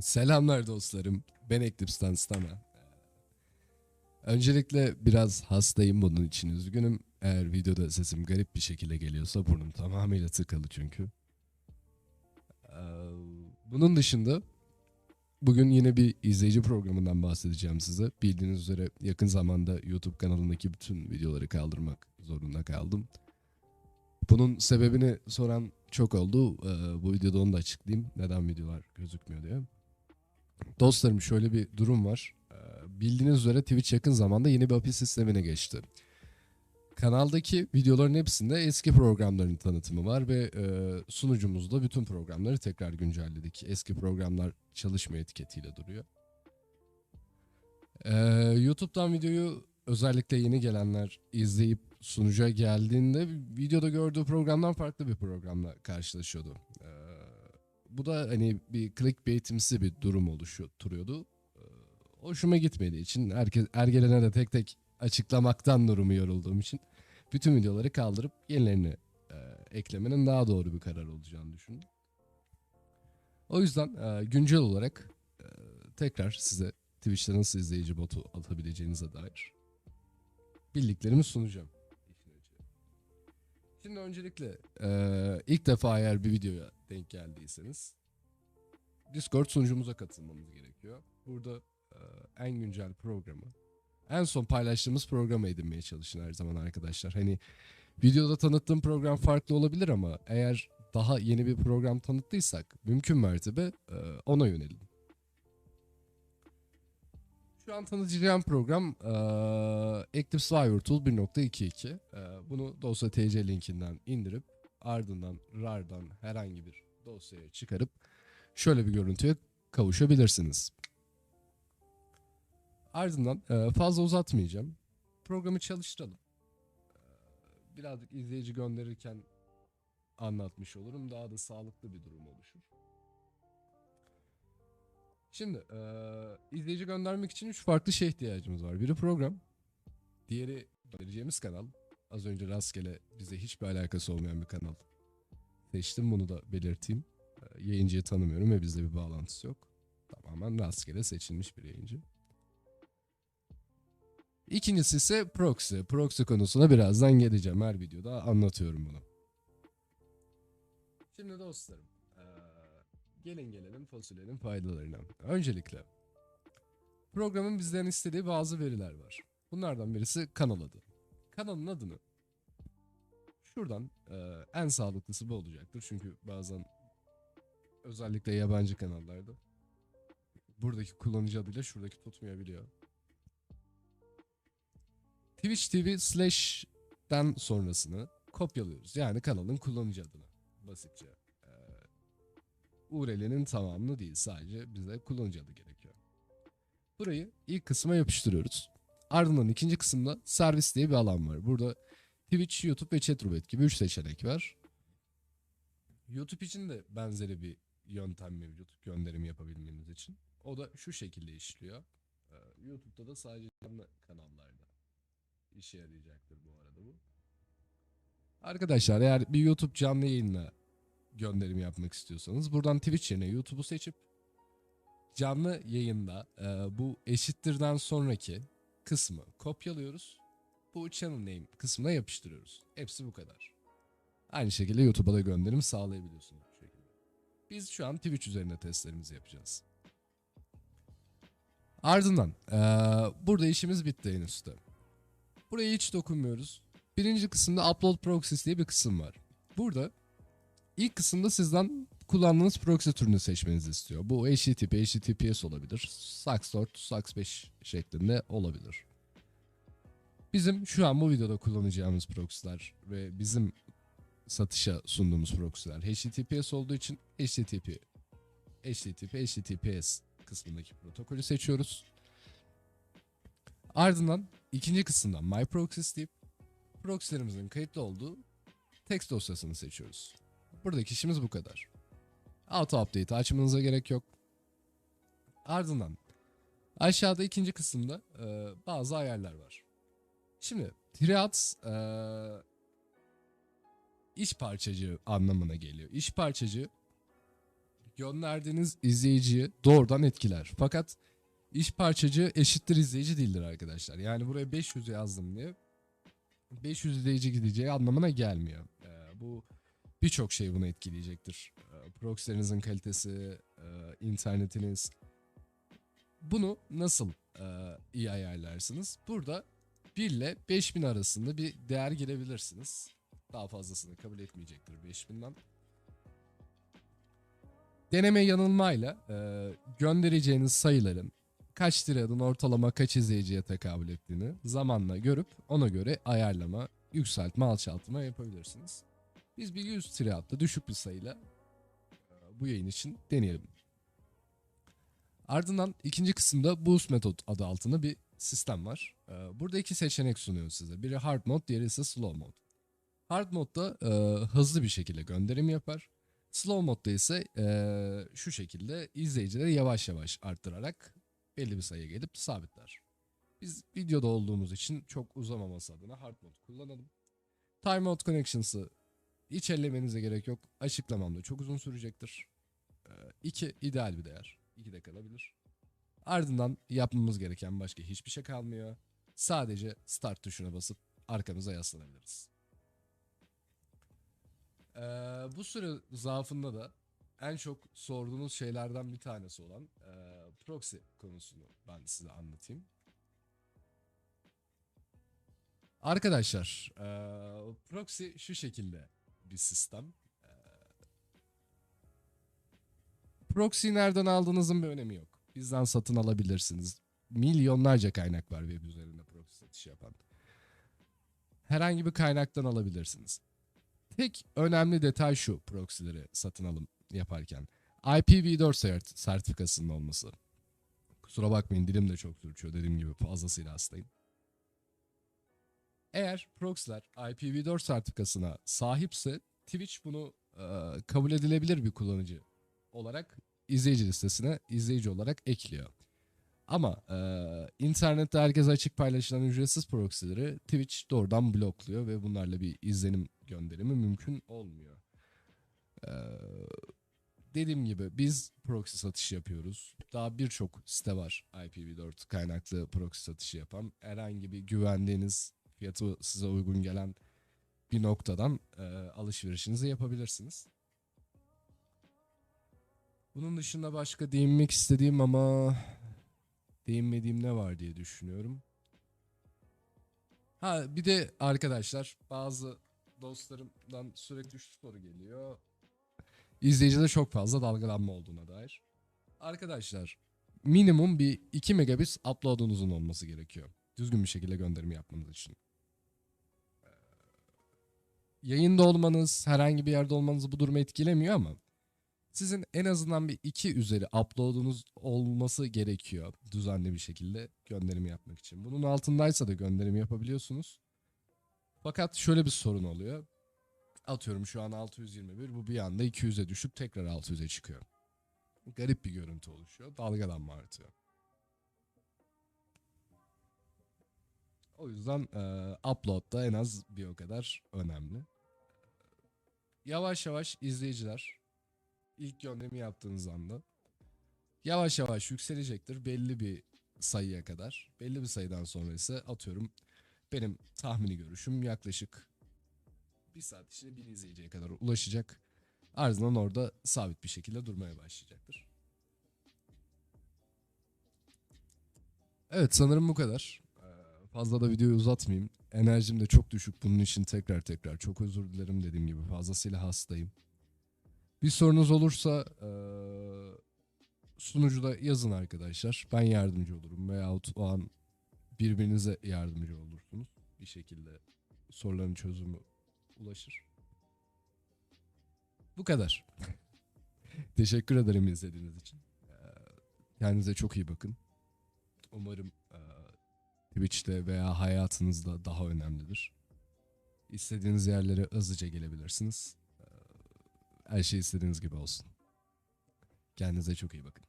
Selamlar dostlarım. Ben Eclipse'den Stana. Öncelikle biraz hastayım bunun için üzgünüm. Eğer videoda sesim garip bir şekilde geliyorsa burnum tamamıyla tıkalı çünkü. Ee, Bunun dışında bugün yine bir izleyici programından bahsedeceğim size. Bildiğiniz üzere yakın zamanda YouTube kanalındaki bütün videoları kaldırmak zorunda kaldım. Bunun sebebini soran çok oldu. Ee, Bu videoda onu da açıklayayım. Neden videolar gözükmüyor diye. Dostlarım şöyle bir durum var. Ee, Bildiğiniz üzere Twitch yakın zamanda yeni bir API sistemine geçti. Kanaldaki videoların hepsinde eski programların tanıtımı var ve e, sunucumuzda bütün programları tekrar güncelledik. Eski programlar çalışma etiketiyle duruyor. Ee, YouTube'dan videoyu özellikle yeni gelenler izleyip sunucuya geldiğinde videoda gördüğü programdan farklı bir programla karşılaşıyordu. Ee, bu da hani bir clickbaitimsi bir durum oluşturuyordu. Ee, hoşuma gitmediği için herkes ergelene de tek tek açıklamaktan durumu yorulduğum için bütün videoları kaldırıp yenilerini e, eklemenin daha doğru bir karar olacağını düşündüm. O yüzden e, güncel olarak e, tekrar size Twitch'te nasıl izleyici botu atabileceğinize dair bildiklerimi sunacağım. Şimdi öncelikle e, ilk defa eğer bir videoya denk geldiyseniz Discord sunucumuza katılmanız gerekiyor. Burada e, en güncel programı, en son paylaştığımız programı edinmeye çalışın her zaman arkadaşlar. Hani videoda tanıttığım program farklı olabilir ama eğer daha yeni bir program tanıttıysak mümkün mertebe e, ona yönelin. Şu an tanıtacağım program eee Eclipse Wire Tool 1.22. Eee, bunu dosya TC linkinden indirip ardından RAR'dan herhangi bir dosyaya çıkarıp şöyle bir görüntüye kavuşabilirsiniz. Ardından eee, fazla uzatmayacağım. Programı çalıştıralım. Eee, Birazcık izleyici gönderirken anlatmış olurum. Daha da sağlıklı bir durum oluşur. Şimdi eee, izleyici göndermek için üç farklı şeye ihtiyacımız var. Biri program, diğeri vereceğimiz kanal. Az önce rastgele bize hiçbir alakası olmayan bir kanal seçtim. Bunu da belirteyim. Eee, yayıncıyı tanımıyorum ve bizde bir bağlantısı yok. Tamamen rastgele seçilmiş bir yayıncı. İkincisi ise proxy. Proxy konusuna birazdan geleceğim. Her videoda anlatıyorum bunu. Şimdi dostlarım. Gelin gelelim fasulyenin faydalarına. Öncelikle programın bizden istediği bazı veriler var. Bunlardan birisi kanal adı. Kanalın adını şuradan e, en sağlıklısı bu olacaktır. Çünkü bazen özellikle yabancı kanallarda buradaki kullanıcı adıyla şuradaki tutmayabiliyor. Twitch TV slash'ten sonrasını kopyalıyoruz. Yani kanalın kullanıcı adını basitçe. URL'nin tamamını değil sadece bize kullanıcı adı gerekiyor. Burayı ilk kısma yapıştırıyoruz. Ardından ikinci kısımda servis diye bir alan var. Burada Twitch, YouTube ve Chatroulette gibi 3 seçenek var. YouTube için de benzeri bir yöntem mevcut gönderim yapabilmeniz için. O da şu şekilde işliyor. Ee, YouTube'da da sadece canlı kanallarda işe yarayacaktır bu arada bu. Arkadaşlar eğer bir YouTube canlı yayınla gönderim yapmak istiyorsanız buradan Twitch yerine YouTube'u seçip canlı yayında e, bu eşittirden sonraki kısmı kopyalıyoruz. Bu channel name kısmına yapıştırıyoruz. Hepsi bu kadar. Aynı şekilde YouTube'a da gönderim sağlayabiliyorsunuz bu şekilde. Biz şu an Twitch üzerinde testlerimizi yapacağız. Ardından e, burada işimiz bitti en üstte. Buraya hiç dokunmuyoruz. Birinci kısımda Upload Proxies diye bir kısım var. Burada İlk kısımda sizden kullandığınız proxy türünü seçmenizi istiyor. Bu HTTP, HTTPS olabilir. SAX4, SAX5 şeklinde olabilir. Bizim şu an bu videoda kullanacağımız proxy'ler ve bizim satışa sunduğumuz proxy'ler HTTPS olduğu için HTTP, HTTP, HTTPS kısmındaki protokolü seçiyoruz. Ardından ikinci kısımdan My Proxies deyip proxy'lerimizin kayıtlı olduğu text dosyasını seçiyoruz. Buradaki işimiz bu kadar. Auto update açmanıza gerek yok. Ardından aşağıda ikinci kısımda e, bazı ayarlar var. Şimdi triads e, iş parçacı anlamına geliyor. İş parçacı gönderdiğiniz izleyiciyi doğrudan etkiler. Fakat iş parçacı eşittir izleyici değildir arkadaşlar. Yani buraya 500 yazdım diye 500 izleyici gideceği anlamına gelmiyor. Ee, bu birçok şey bunu etkileyecektir. Ee, proxylerinizin kalitesi, e, internetiniz. Bunu nasıl e, iyi ayarlarsınız? Burada 1 ile 5000 arasında bir değer girebilirsiniz. Daha fazlasını kabul etmeyecektir 5000'den. Deneme yanılmayla e, göndereceğiniz sayıların kaç tiradın ortalama kaç izleyiciye tekabül ettiğini zamanla görüp ona göre ayarlama, yükseltme, alçaltma yapabilirsiniz. Biz bir 100 tiradlı düşük bir sayıyla e, bu yayın için deneyelim. Ardından ikinci kısımda Boost Method adı altında bir sistem var. E, burada iki seçenek sunuyor size. Biri Hard Mode, diğeri ise Slow Mode. Hard modda e, hızlı bir şekilde gönderim yapar. Slow modda ise e, şu şekilde izleyicileri yavaş yavaş arttırarak belli bir sayıya gelip sabitler. Biz videoda olduğumuz için çok uzamaması adına hard mode kullanalım. Time mode connections'ı hiç ellemenize gerek yok. Açıklamamda çok uzun sürecektir. 2 ideal bir değer. 2 de kalabilir. Ardından yapmamız gereken başka hiçbir şey kalmıyor. Sadece start tuşuna basıp arkamıza yaslanabiliriz. Ee, bu süre zaafında da en çok sorduğunuz şeylerden bir tanesi olan e, proxy konusunu ben size anlatayım. Arkadaşlar, e, proxy şu şekilde bir sistem. E, proxy nereden aldığınızın bir önemi yok. Bizden satın alabilirsiniz. Milyonlarca kaynak var web üzerinde proxy satışı yapan. Herhangi bir kaynaktan alabilirsiniz. Tek önemli detay şu proxy'leri satın alım yaparken. IPv4 sertifikasının olması. Kusura bakmayın dilim de çok sürçüyor dediğim gibi fazlasıyla hastayım. Eğer proxy'ler IPv4 sertifikasına sahipse Twitch bunu e, kabul edilebilir bir kullanıcı olarak izleyici listesine izleyici olarak ekliyor. Ama e, internette herkes açık paylaşılan ücretsiz proxy'leri Twitch doğrudan blokluyor ve bunlarla bir izlenim gönderimi mümkün olmuyor. Ee, dediğim gibi biz proxy satışı yapıyoruz. Daha birçok site var IPv4 kaynaklı proxy satışı yapan. Herhangi bir güvendiğiniz fiyatı size uygun gelen bir noktadan e, alışverişinizi yapabilirsiniz. Bunun dışında başka değinmek istediğim ama değinmediğim ne var diye düşünüyorum. Ha bir de arkadaşlar bazı dostlarımdan sürekli şu soru geliyor. İzleyicide çok fazla dalgalanma olduğuna dair. Arkadaşlar minimum bir 2 megabit upload'unuzun olması gerekiyor. Düzgün bir şekilde gönderimi yapmanız için. Yayında olmanız, herhangi bir yerde olmanızı bu durumu etkilemiyor ama sizin en azından bir 2 üzeri upload'unuz olması gerekiyor düzenli bir şekilde gönderimi yapmak için. Bunun altındaysa da gönderimi yapabiliyorsunuz. Fakat şöyle bir sorun oluyor. Atıyorum şu an 621 bu bir anda 200'e düşüp tekrar 600'e çıkıyor. Garip bir görüntü oluşuyor. Dalgalanma artıyor. O yüzden e, upload da en az bir o kadar önemli. Yavaş yavaş izleyiciler ilk gönderimi yaptığınız anda yavaş yavaş yükselecektir belli bir sayıya kadar. Belli bir sayıdan sonra ise atıyorum benim tahmini görüşüm yaklaşık bir saat içinde bin izleyiciye kadar ulaşacak. Ardından orada sabit bir şekilde durmaya başlayacaktır. Evet sanırım bu kadar. Fazla da videoyu uzatmayayım. Enerjim de çok düşük bunun için tekrar tekrar çok özür dilerim dediğim gibi fazlasıyla hastayım. Bir sorunuz olursa sunucuda yazın arkadaşlar. Ben yardımcı olurum veyahut o an birbirinize yardımcı olursunuz. Bir şekilde soruların çözümü ulaşır. Bu kadar. Teşekkür ederim izlediğiniz için. Kendinize çok iyi bakın. Umarım Twitch'te veya hayatınızda daha önemlidir. İstediğiniz yerlere hızlıca gelebilirsiniz. Ee, her şey istediğiniz gibi olsun. Kendinize çok iyi bakın.